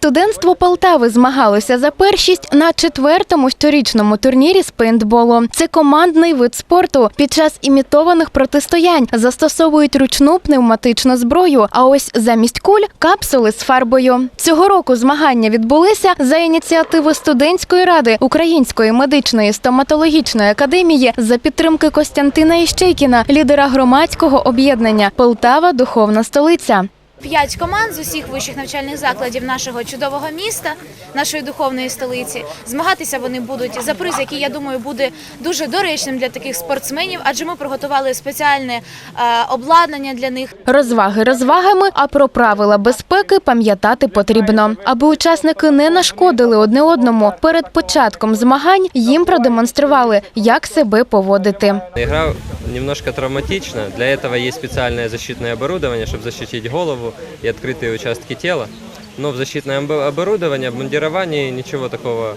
Студентство Полтави змагалося за першість на четвертому щорічному турнірі з пейнтболу. Це командний вид спорту. Під час імітованих протистоянь застосовують ручну пневматичну зброю. А ось замість куль капсули з фарбою. Цього року змагання відбулися за ініціативи студентської ради Української медичної стоматологічної академії за підтримки Костянтина Іщейкіна, лідера громадського об'єднання Полтава Духовна столиця. П'ять команд з усіх вищих навчальних закладів нашого чудового міста, нашої духовної столиці. Змагатися вони будуть за приз, який я думаю буде дуже доречним для таких спортсменів, адже ми приготували спеціальне е, обладнання для них. Розваги розвагами, а про правила безпеки пам'ятати потрібно, аби учасники не нашкодили одне одному. Перед початком змагань їм продемонстрували, як себе поводити. Игра немножко травматична. Для этого есть специальное защитное оборудование, чтобы защитить голову и открытые участки тела. Но в защитное оборудование, обмундирование ничего такого,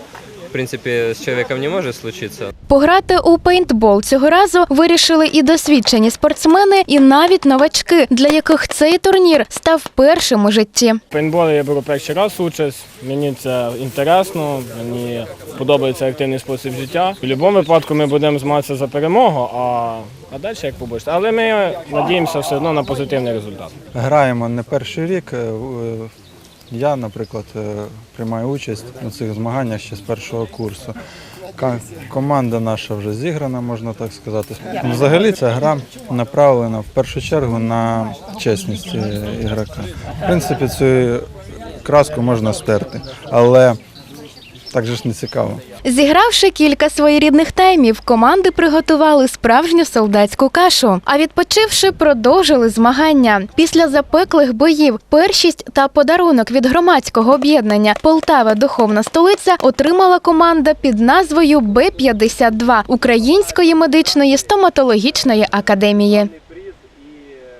принципе, с человеком не может случиться. Пограти у пейнтбол цього разу вирішили і досвідчені спортсмени, і навіть новачки, для яких цей турнір став першим у житті. В пейнтболі я беру перший раз участь. Мені це інтересно, мені подобається активний спосіб життя. В будь-якому випадку ми будемо змагатися за перемогу, а, а далі як побачите. Але ми надіємося все одно на позитивний результат. Граємо не перший рік. Я, наприклад, е, приймаю участь у цих змаганнях ще з першого курсу. Команда наша вже зіграна, можна так сказати. Взагалі ця гра направлена в першу чергу на чесність е, ігрока. В принципі, цю краску можна стерти, але так же ж не цікаво. Зігравши кілька своєрідних таймів, команди приготували справжню солдатську кашу. А відпочивши, продовжили змагання. Після запеклих боїв першість та подарунок від громадського об'єднання Полтава Духовна столиця отримала команда під назвою Б-52 Української медичної стоматологічної академії.